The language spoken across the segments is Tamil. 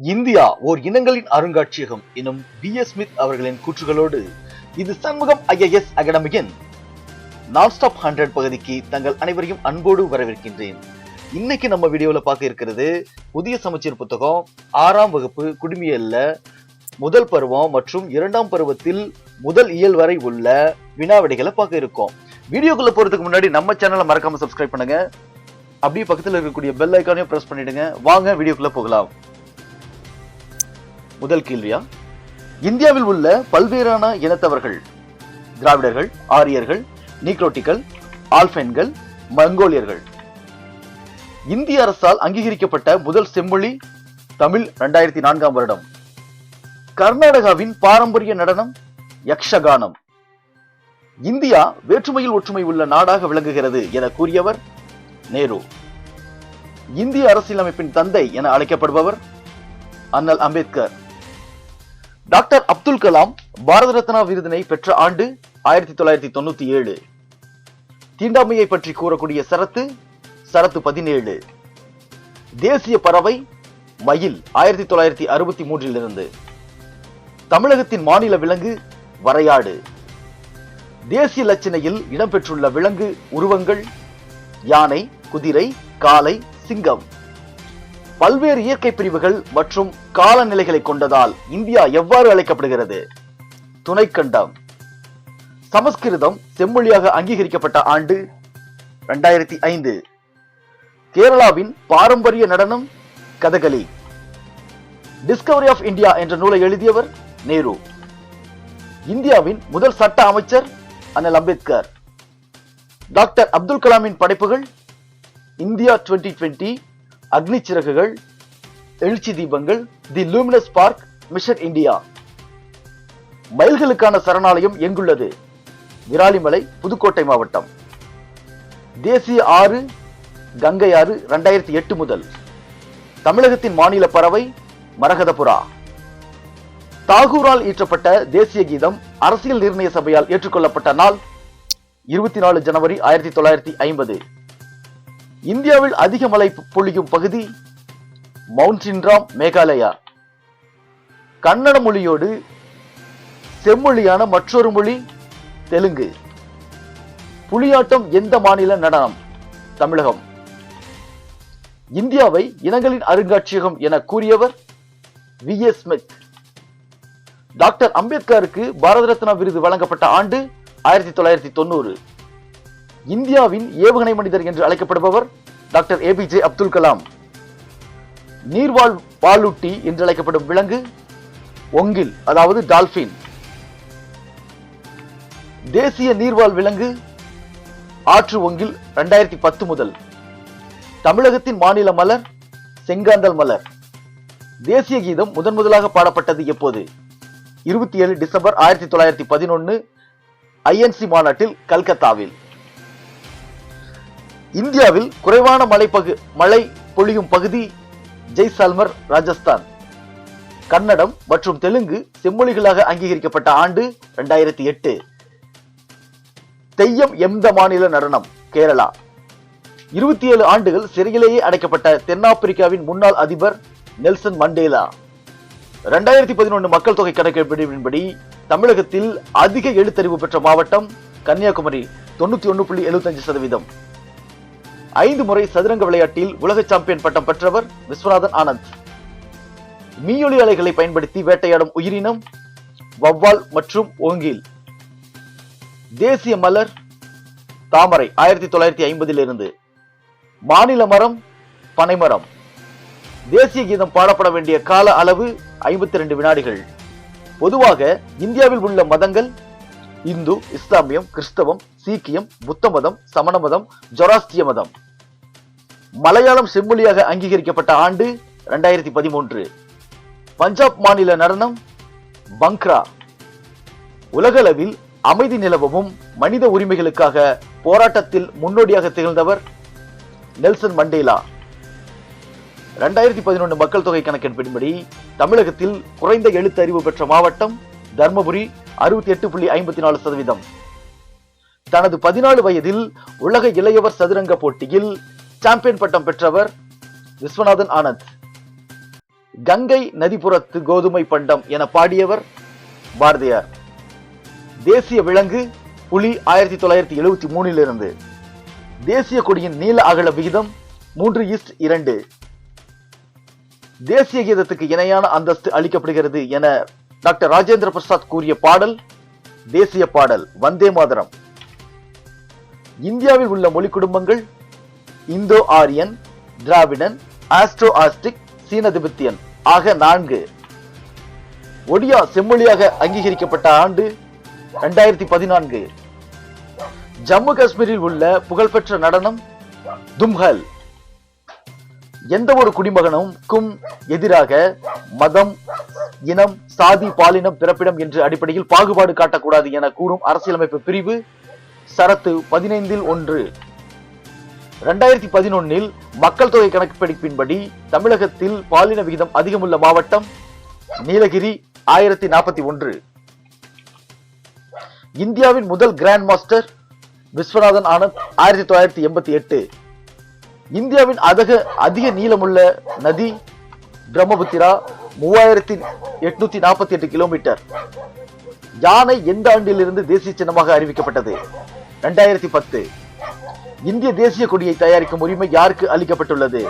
இந்தியா ஓர் இனங்களின் அருங்காட்சியகம் எனும் பி. எஸ். ஸ்மித் அவர்களின் கூற்றுகளோடு இது சண்முகம் ஐஏஎஸ் அகாடமியின் நான்ஸ்டாப் ஹண்ட்ரட் பகுதிக்கு தங்கள் அனைவரையும் அன்போடு வரவேற்கின்றேன். இன்னைக்கு நம்ம வீடியோல பார்க்க இருக்கிறது புதிய சமச்சீர் புத்தகம் ஆறாம் வகுப்பு குடிமியல்ல முதல் பருவம் மற்றும் இரண்டாம் பருவத்தில் முதல் இயல் வரை உள்ள வினாவிடைகளை பார்க்க இருக்கோம். வீடியோக்குள்ள போறதுக்கு முன்னாடி நம்ம சேனலை மறக்காம சப்ஸ்கிரைப் பண்ணுங்க. அப்படியே பக்கத்தில் இருக்கக்கூடிய பெல் ஐக்கானையும் ப்ரெஸ் பண்ணிடுங்க. வாங்க வீடியோக்குள்ள போகலாம். முதல் கேள்வியா? இந்தியாவில் உள்ள பல்வேறான இனத்தவர்கள் திராவிடர்கள் ஆரியர்கள் நீக்ரோட்டிகள் ஆல்பைன்கள் மங்கோலியர்கள். இந்திய அரசால் அங்கீகரிக்கப்பட்ட முதல் செம்மொழி தமிழ் இரண்டாயிரத்தி நான்காம் வருடம். கர்நாடகாவின் பாரம்பரிய நடனம் யக்ஷகானம். இந்தியா வேற்றுமையில் ஒற்றுமை உள்ள நாடாக விளங்குகிறது என கூறியவர் நேரு. இந்திய அரசியலமைப்பின் தந்தை என அழைக்கப்படுபவர் அண்ணல் அம்பேத்கர். டாக்டர் அப்துல் கலாம் பாரத ரத்னா விருதினை பெற்ற ஆண்டு ஆயிரத்தி தொள்ளாயிரத்தி தொண்ணூத்தி ஏழு. தீண்டாமையை பற்றி கூறக்கூடிய சரத்து சரத்து பதினேழு. தேசிய பறவை மயில் ஆயிரத்தி தொள்ளாயிரத்தி அறுபத்தி மூன்றில் இருந்து தமிழகத்தின் மாநில விலங்கு வரையாடு. தேசிய லட்சணையில் இடம்பெற்றுள்ள விலங்கு உருவங்கள் யானை குதிரை காலை சிங்கம். பல்வேறு இயற்கை பிரிவுகள் மற்றும் காலநிலைகளை கொண்டதால் இந்தியா எவ்வாறு அழைக்கப்படுகிறது? துணைக்கண்டம். சமஸ்கிருதம் செம்மொழியாக அங்கீகரிக்கப்பட்ட ஆண்டு இரண்டாயிரத்தி ஐந்து. கேரளாவின் பாரம்பரிய நடனம் கதகளி. டிஸ்கவரி ஆஃப் இந்தியா என்ற நூலை எழுதியவர் நேரு. இந்தியாவின் முதல் சட்ட அமைச்சர் அண்ணல் அம்பேத்கர். டாக்டர் அப்துல் கலாமின் படைப்புகள் India 2020 Agni Siragugal Ezhuchi Deepangal the luminous park mission India. மயில்களுக்கான சரணாலயம் எங்குள்ளது? விராலிமலை புதுக்கோட்டை மாவட்டம். தேசிய ஆறு கங்கை ஆறு ரெண்டாயிரத்தி எட்டு முதல். தமிழகத்தின் மாநில பறவை மரகதபுரா. தாகூரால் இயற்றப்பட்ட தேசிய கீதம் அரசியல் நிர்ணய சபையால் ஏற்றுக்கொள்ளப்பட்ட நாள் இருபத்தி நாலு ஜனவரி ஆயிரத்தி தொள்ளாயிரத்தி ஐம்பது. இந்தியாவில் அதிக மழை பொழியும் பகுதி மவுண்டின்ராம் மேகாலயா. கன்னட மொழியோடு செம்மொழியான மற்றொரு மொழி தெலுங்கு. புலியாட்டம் எந்த மாநில நடனம்? தமிழகம். இந்தியாவை இனங்களின் அருங்காட்சியகம் என கூறியவர் வி. S Smith. டாக்டர் அம்பேத்கருக்கு பாரத ரத்னா விருது வழங்கப்பட்ட ஆண்டு ஆயிரத்தி தொள்ளாயிரத்தி தொண்ணூறு. இந்தியாவின் ஏவுகணை மனிதர் என்று அழைக்கப்படுபவர் டாக்டர் ஏபிஜே அப்துல் கலாம். நீர்வாழ் பாலூட்டி என்று அழைக்கப்படும் விலங்கு ஒங்கில் அதாவது டால்பின். தேசிய நீர்வாழ் விலங்கு ஆற்று ஒங்கில் ரெண்டாயிரத்தி பத்து முதல். தமிழகத்தின் மாநில மலர் செங்காந்தல் மலர். தேசிய கீதம் முதன் முதலாக பாடப்பட்டது எப்போது? இருபத்தி ஏழு டிசம்பர் ஆயிரத்தி தொள்ளாயிரத்தி பதினொன்று ஐஎன்சி மாநாட்டில் கல்கத்தாவில். இந்தியாவில் குறைவான மழை பகு மழை பொழியும் பகுதி ஜெய்சால்மர் ராஜஸ்தான். கன்னடம் மற்றும் தெலுங்கு செம்மொழிகளாக அங்கீகரிக்கப்பட்ட ஆண்டு இரண்டாயிரத்தி எட்டு. தெய்யம் எந்த மாநில நடனம்? கேரளா. இருபத்தி ஏழு ஆண்டுகள் சிறையிலேயே அடைக்கப்பட்ட தென்னாப்பிரிக்காவின் முன்னாள் அதிபர் நெல்சன் மண்டேலா. ரெண்டாயிரத்தி பதினொன்று மக்கள் தொகை கணக்கெடுப்பின்படி தமிழகத்தில் அதிக எழுத்தறிவு பெற்ற மாவட்டம் கன்னியாகுமரி தொண்ணூத்தி ஒன்று புள்ளி எழுபத்தஞ்சு சதவீதம். ஐந்து முறை சதுரங்க விளையாட்டில் உலக சாம்பியன் பட்டம் பெற்றவர் விஸ்வநாதன் ஆனந்த். மீயொலி அலைகளை பயன்படுத்தி வேட்டையாடும் உயிரினம் வவ்வால் மற்றும் ஓங்கில். தேசிய மலர் தாமரை ஆயிரத்தி தொள்ளாயிரத்தி ஐம்பதில் இருந்து மாநில மரம் பனைமரம். தேசிய கீதம் பாடப்பட வேண்டிய கால அளவு ஐம்பத்தி ரெண்டு வினாடிகள். பொதுவாக இந்தியாவில் உள்ள மதங்கள் இந்து இஸ்லாமியம் கிறிஸ்தவம் சீக்கியம் புத்த மதம் சமண மதம் ஜொராஸ்திய மதம். மலையாளம் செம்மொழியாக அங்கீகரிக்கப்பட்ட ஆண்டு ரெண்டாயிரத்தி பதிமூன்று. பஞ்சாப் மாநில நடனம் பங்க்ரா. உலகளவில் அமைதி நிலவவும் மனித உரிமைகளுக்காக போராட்டத்தில் முன்னோடியாக திகழ்ந்தவர் நெல்சன் மண்டேலா. ரெண்டாயிரத்தி பதினொன்று மக்கள் தொகை கணக்கெடுப்பின்படி தமிழகத்தில் குறைந்த எழுத்தறிவு பெற்ற மாவட்டம் தர்மபுரி அறுபத்தி எட்டு புள்ளி ஐம்பத்தி நாலு சதவீதம். தனது பதினாலு வயதில் உலக இளையவர் சதுரங்க போட்டியில் சாம்பியன் பட்டம் பெற்றவர் விஸ்வநாதன் ஆனந்த். கங்கை நதிப்புறத்து கோதுமை பண்டம் என பாடியவர் பாரதியார். தேசிய விலங்கு புலி ஆயிரத்தி தொள்ளாயிரத்தி எழுபத்தி மூணிலிருந்து. தேசிய கொடியின் நீள அகல விகிதம் மூன்று ஈஸ்ட் இரண்டு. தேசிய கீதத்துக்கு இணையான அந்தஸ்து அளிக்கப்படுகிறது என டாக்டர் ராஜேந்திர பிரசாத் கூறிய பாடல் தேசிய பாடல் வந்தே மாதரம். இந்தியாவில் உள்ள மொழி குடும்பங்கள் Indo Aryan Dravidian Austro Asiatic சீன ஆக நான்கு. ஒடியா செம்மொழியாக அங்கீகரிக்கப்பட்ட ஆண்டு இரண்டாயிரத்தி பதினான்கு. ஜம்மு காஷ்மீரில் உள்ள புகழ்பெற்ற நடனம் தும்ஹல். எந்த ஒரு குடிமகனுக்கும் எதிராக மதம் இனம் சாதி பாலினம் பிறப்பிடம் என்ற அடிப்படையில் பாகுபாடு காட்டக்கூடாது என கூறும் அரசியலமைப்பு பிரிவு சரத்து பதினைந்தில் ஒன்று. ரெண்டாயிரத்தி பதினொன்னில் மக்கள் தொகை கணக்கெடுப்பின்படி தமிழகத்தில் பாலின விகிதம் அதிகமுள்ள மாவட்டம் நீலகிரி ஆயிரத்தி நாற்பத்தி ஒன்று. இந்தியாவின் முதல் கிராண்ட் மாஸ்டர் விஸ்வநாதன் ஆனந்த் ஆயிரத்தி தொள்ளாயிரத்தி எண்பத்தி எட்டு. இந்தியாவின் அதிக அதிக நீளமுள்ள நதி பிரம்மபுத்திரா மூவாயிரத்தி எட்நூத்தி நாற்பத்தி எட்டு கிலோமீட்டர். யானை எந்த ஆண்டிலிருந்து தேசிய சின்னமாக அறிவிக்கப்பட்டது? ரெண்டாயிரத்தி பத்து. இந்திய தேசிய கொடியை தயாரிக்கும் உரிமை யாருக்கு அளிக்கப்பட்டுள்ளது?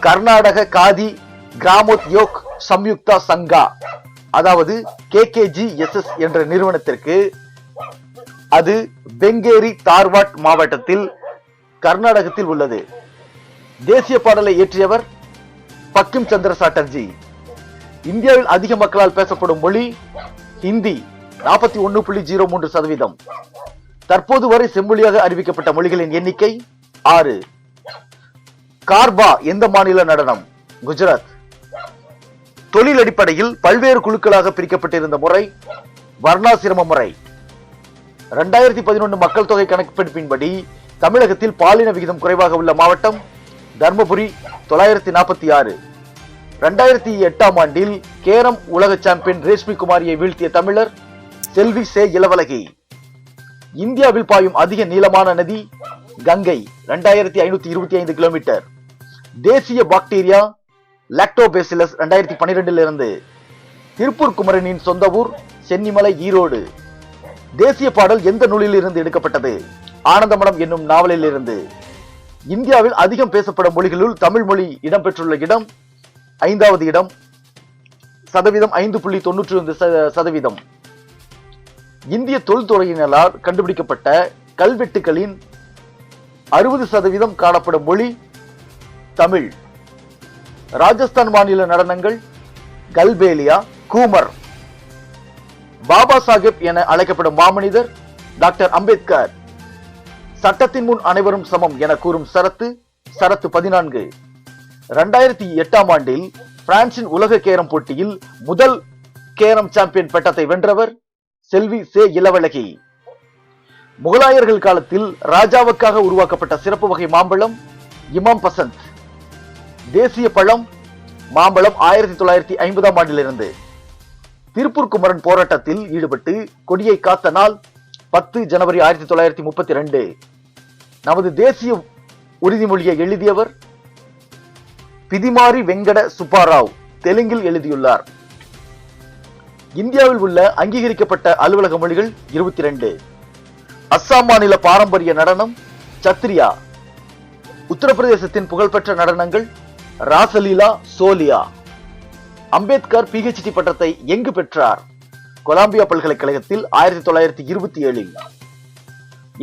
கர்நாடக காதி கிராமோத்யோக் சம்யுக்தா சங்கா. அதாவது கேகேஜி எஸ் என்ற நிறுவனத்திற்கு அது பெங்கேரி தார்வாட் மாவட்டத்தில் கர்நாடகத்தில் உள்ளது. தேசிய பாடலை இயற்றியவர் பக்கிம் சந்திர சாட்டர்ஜி இந்தியாவில் அதிக மக்களால் பேசப்படும் மொழி ஹிந்தி நாற்பத்தி ஒன்று புள்ளி ஜீரோ மூன்று சதவீதம். தற்போது வரை செம்மொழியாக அறிவிக்கப்பட்ட மொழிகளின் எண்ணிக்கை ஆறு. கார்பா எந்த மாநில நடனம்? குஜராத். தொழில் அடிப்படையில் பல்வேறு குழுக்களாக பிரிக்கப்பட்டிருந்த முறை வர்ணாசிரம முறை. ரெண்டாயிரத்தி பதினொன்று மக்கள் தொகை கணக்கெடுப்பின்படி தமிழகத்தில் பாலின விகிதம் குறைவாக உள்ள மாவட்டம் தர்மபுரி தொள்ளாயிரத்தி நாற்பத்தி ஆறு. ரெண்டாயிரத்தி எட்டாம் ஆண்டில் கேரம் உலக சாம்பியன் ரேஷ்மி குமாரியை வீழ்த்திய தமிழர் செல்வி சே இளவலகி. இந்தியாவில் பாயும் அதிக நீளமான நதி கங்கை ரெண்டாயிரத்தி ஐநூத்தி இருபத்தி ஐந்து கிலோமீட்டர். தேசிய பாக்டீரியா லாக்டோபேசிலஸ் ரெண்டாயிரத்தி பன்னிரெண்டில் இருந்து திருப்பூர் குமரனின் சொந்த ஊர் சென்னிமலை ஈரோடு. தேசிய பாடல் எந்த நூலில் இருந்து எடுக்கப்பட்டது? ஆனந்தமடம் என்னும் நாவலில் இருந்து இந்தியாவில் அதிகம் பேசப்படும் மொழிகளுள் தமிழ் மொழி இடம்பெற்றுள்ள இடம் ஐந்தாவது இடம் சதவீதம் ஐந்து புள்ளி தொன்னூற்றி ஒன்று சதவீதம். இந்திய தொல்துறையினரால் கண்டுபிடிக்கப்பட்ட கல்வெட்டுகளின் அறுபது சதவீதம் காணப்படும் மொழி தமிழ். ராஜஸ்தான் மாநில நடனங்கள் கல்பேலியா கூமர். பாபா சாஹிப் என அழைக்கப்படும் மாமனிதர் டாக்டர் அம்பேத்கர். சட்டத்தின் முன் அனைவரும் சமம் என கூறும் சரத்து சரத்து பதினான்கு. இரண்டாயிரத்தி எட்டாம் ஆண்டில் பிரான்சின் உலக கேரம் போட்டியில் முதல் கேரம் சாம்பியன் பட்டத்தை வென்றவர் செல்வி சே இளவழகி. முகலாயர்கள் காலத்தில் ராஜாவுக்காக உருவாக்கப்பட்ட சிறப்பு வகை மாம்பழம் இமாம் பசந்த். தேசிய பழம் மாம்பழம் ஆயிரத்தி தொள்ளாயிரத்தி ஐம்பதாம் ஆண்டிலிருந்து. திருப்பூர் குமரன் போராட்டத்தில் ஈடுபட்டு கொடியை காத்த நாள் பத்து ஜனவரி ஆயிரத்தி தொள்ளாயிரத்தி முப்பத்தி ரெண்டு நமது தேசிய உறுதிமொழியை எழுதியவர் பிதிமாரி வெங்கட சுப்பாராவ் தெலுங்கில் எழுதியுள்ளார். இந்தியாவில் உள்ள அங்கீகரிக்கப்பட்ட அலுவலக மொழிகள் இருபத்தி ரெண்டு அஸ்ஸாம் மாநில பாரம்பரிய நடனம் சத்ரியா. உத்தரப்பிரதேசத்தின் புகழ்பெற்ற நடனங்கள் ராசலீலா சோலியா. அம்பேத்கர் பிஹெச்டி பட்டத்தை எங்கு பெற்றார்? கொலம்பியா பல்கலைக்கழகத்தில் ஆயிரத்தி தொள்ளாயிரத்தி இருபத்தி ஏழில்.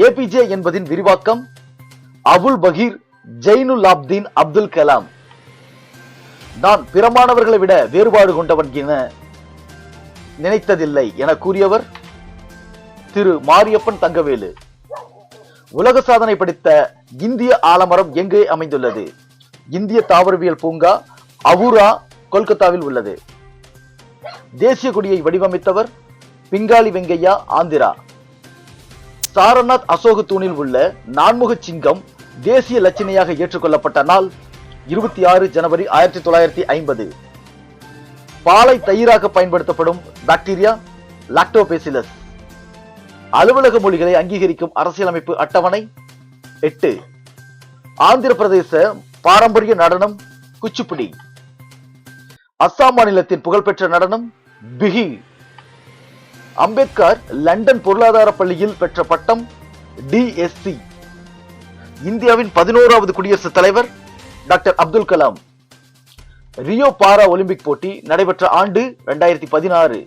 ஏபிஜே என்பதின் விரிவாக்கம் அபுல் பகீர் ஜெயினுல் ஆப்தீன் அப்துல் கலாம். நான் பிற மாணவர்களை விட வேறுபாடு கொண்டவன் என நினைத்ததில்லை என கூறியவர் திரு மாரியப்பன் தங்கவேலு. உலக சாதனை படைத்த இந்திய ஆலமரம் எங்கே அமைந்துள்ளது? இந்திய தாவரவியல் பூங்கா அவுரா கொல்கத்தாவில் உள்ளது. தேசிய கொடியை வடிவமைத்தவர் பிங்காலி வெங்கையா ஆந்திரா. சாரநாத் அசோக தூணில் உள்ள நான்முக சிங்கம் தேசிய லட்சணையாக ஏற்றுக்கொள்ளப்பட்ட நாள் இருபத்தி ஆறு ஜனவரி ஆயிரத்தி தொள்ளாயிரத்தி ஐம்பது. பாலை தயிராக பயன்படுத்தப்படும் பாக்டீரியா லாக்டோபேசிலஸ் அலுவலக மொழிகளை அங்கீகரிக்கும் அரசியலமைப்பு அட்டவணை எட்டு. ஆந்திர பிரதேச பாரம்பரிய நடனம் குச்சிப்புடி. அஸ்ஸாம் மாநிலத்தின் புகழ்பெற்ற நடனம் பிகி அம்பேத்கர் லண்டன் பொருளாதார பள்ளியில் பெற்ற பட்டம் டிஎஸ்சி இந்தியாவின் பதினோராவது குடியரசுத் தலைவர் doctor Abdul Kalam. Rio para Olympic போட்டி நடைபெற்ற ஆண்டு ரெண்டாயிரத்தி பதினாறு.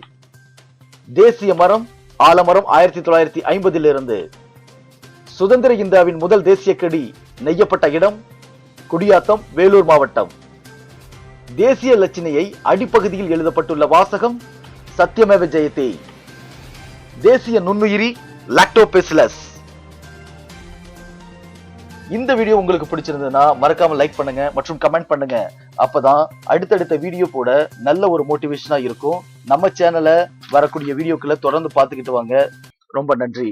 தேசிய மரம் ஆலமரம் ஆயிரத்தி தொள்ளாயிரத்தி ஐம்பதில் இருந்து சுதந்திர இந்தியாவின் முதல் தேசிய கடி நெய்யப்பட்ட இடம் குடியாத்தம் வேலூர் மாவட்டம். தேசிய லட்சணையை அடிப்பகுதியில் எழுதப்பட்டுள்ள வாசகம் சத்தியமேவ ஜெயதே. தேசிய நுண்ணுயிரி லாக்டோபெசிலஸ் இந்த வீடியோ உங்களுக்கு பிடிச்சிருந்ததுன்னா மறக்காம லைக் பண்ணுங்க மற்றும் கமெண்ட் பண்ணுங்க. அப்பதான் அடுத்தடுத்த வீடியோ போட நல்ல ஒரு மோட்டிவேஷனா இருக்கும். நம்ம சேனலை வரக்கூடிய வீடியோக்களை தொடர்ந்து பார்த்துக்கிட்டு வாங்க. ரொம்ப நன்றி.